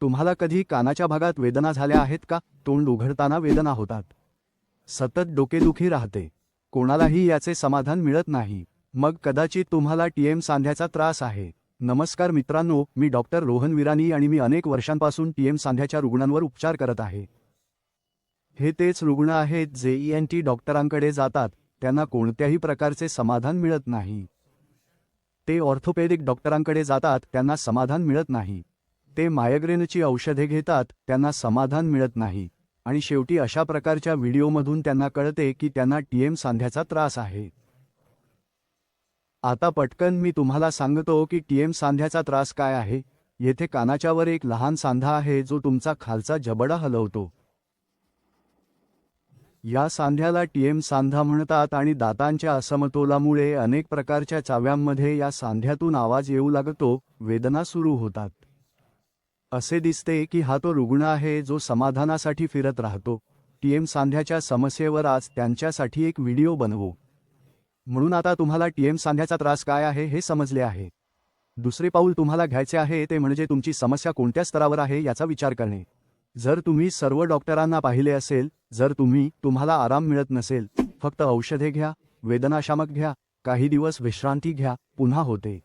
तुम्हाला कधी कानाच्या भागात वेदना झाल्या आहेत का? तोंड उघडताना वेदना होतात. सतत डोकेदुखी राहते. कोणालाही याचे समाधान मिळत नाही. मग कदाचित तुम्हाला टीएम सांध्याचा त्रास आहे. नमस्कार मित्रांनो मी डॉक्टर रोहन विरानी आणि मी अनेक वर्षांपासून टीएम सांध्याच्या रुग्णांवर उपचार करत आहे. हे तेच रुग्ण आहेत जे ई एन टी डॉक्टरांकडे जातात. त्यांना कोणत्याही प्रकारचे समाधान मिळत नाही. ते ऑर्थोपेडिक डॉक्टरांकडे जातात. त्यांना समाधान मिळत नाही. ते मायग्रेनची औषधे घेतात त्यांना समाधान मिळत नाही. आणि शेवटी अशा प्रकारच्या व्हिडिओमधून त्यांना कळते की त्यांना टीएम सांध्याचा त्रास आहे. आता पटकन मी तुम्हाला सांगतो की टीएम सांध्याचा त्रास काय आहे. येथे कानाच्यावर एक लहान सांधा आहे जो तुमचा खालचा जबडा हलवतो. या सांध्याला टीएम सांधा म्हणतात आणि दातांच्या असमतोलामुळे अनेक प्रकारच्या चाव्यांमध्ये या सांध्यातून आवाज येऊ लागतो वेदना सुरू होतात. असे दिसते की हा तो रुग्ण आहे जो समाधानासाठी फिरत राहतो. टीएम सांध्याच्या समस्येवर आज त्यांच्यासाठी एक व्हिडिओ बनवू. म्हणून आता तुम्हाला टीएम सांध्याचा त्रास काय आहे हे समजले आहे. दुसरे पाऊल तुम्हाला घ्यायचे आहे ते म्हणजे तुमची समस्या कोणत्या स्तरावर आहे याचा विचार करणे. जर तुम्ही सर्व डॉक्टरांना पाहिले असेल जर तुम्ही तुम्हाला आराम मिळत नसेल फक्त औषधे घ्या वेदनाशामक घ्या काही दिवस विश्रांती घ्या पुन्हा होते.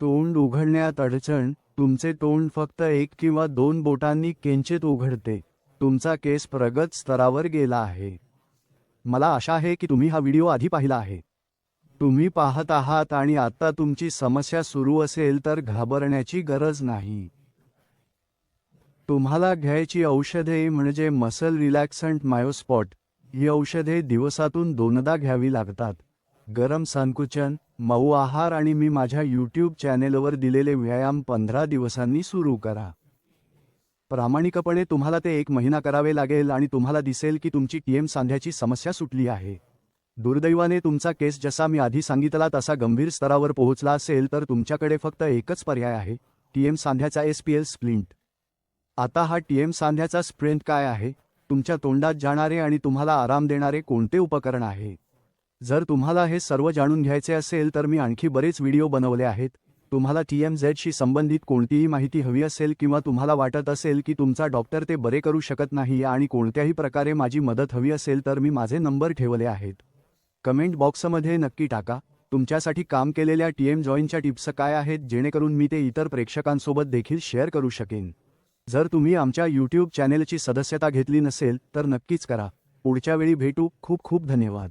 तोंड उघडण्यात अडचण तुमचे तोंड फक्त एक किंवा दोन बोटांनी किंचित उघडते. तुमचा केस प्रगत स्तरावर गेला आहे. मला आशा आहे की तुम्ही हा व्हिडिओ आधी पाहिला आहे. तुम्ही पाहत आहात आणि आता तुमची समस्या सुरू असेल तर घाबरण्याची गरज नाही. तुम्हाला घ्यायची औषधे म्हणजे मसल रिलॅक्संट मायोस्पॉट. ही औषधे दिवसातून दोनदा घ्यावी लागतात. गरम संकुचन मऊ आहार आणि मी माझ्या यूट्यूब चॅनेलवर दिलेले व्यायाम पंधरा दिवसांनी सुरू करा. प्रामाणिकपणे तुम्हाला ते एक महिना करावे लागेल आणि तुम्हाला दिसेल की तुमची टीएम सांध्याची समस्या सुटली आहे. दुर्दैवाने तुमचा केस जसा मी आधी सांगितला तसा गंभीर स्तरावर पोहोचला असेल तर तुमच्याकडे फक्त एकच पर्याय आहे टीएम सांध्याचा एस पी एल स्प्लिंट आता हा टीएम सांध्याचा स्प्रिंट काय आहे? तुमच्या तोंडात जाणारे आणि तुम्हाला आराम देणारे कोणते उपकरण आहे? जर तुम्हाला हे सर्व जाणून घ्यायचे असेल तर मी आणखी बरेच व्हिडिओ बनवले आहेत. तुम्हाला टी एम झेडशी संबंधित कोणतीही माहिती हवी असेल किंवा तुम्हाला वाटत असेल की तुमचा डॉक्टर ते बरे करू शकत नाही आणि कोणत्याही प्रकारे माझी मदत हवी असेल तर मी माझे नंबर ठेवले आहेत. कमेंट बॉक्समध्ये नक्की टाका. तुमच्यासाठी काम केलेल्या टी एम जॉईनच्या टिप्स काय आहेत जेणेकरून मी ते इतर प्रेक्षकांसोबत देखील शेअर करू शकेन. जर तुम्ही आमच्या यूट्यूब चॅनेलची सदस्यता घेतली नसेल तर नक्कीच करा. पुढच्या वेळी भेटू. खूप खूप धन्यवाद.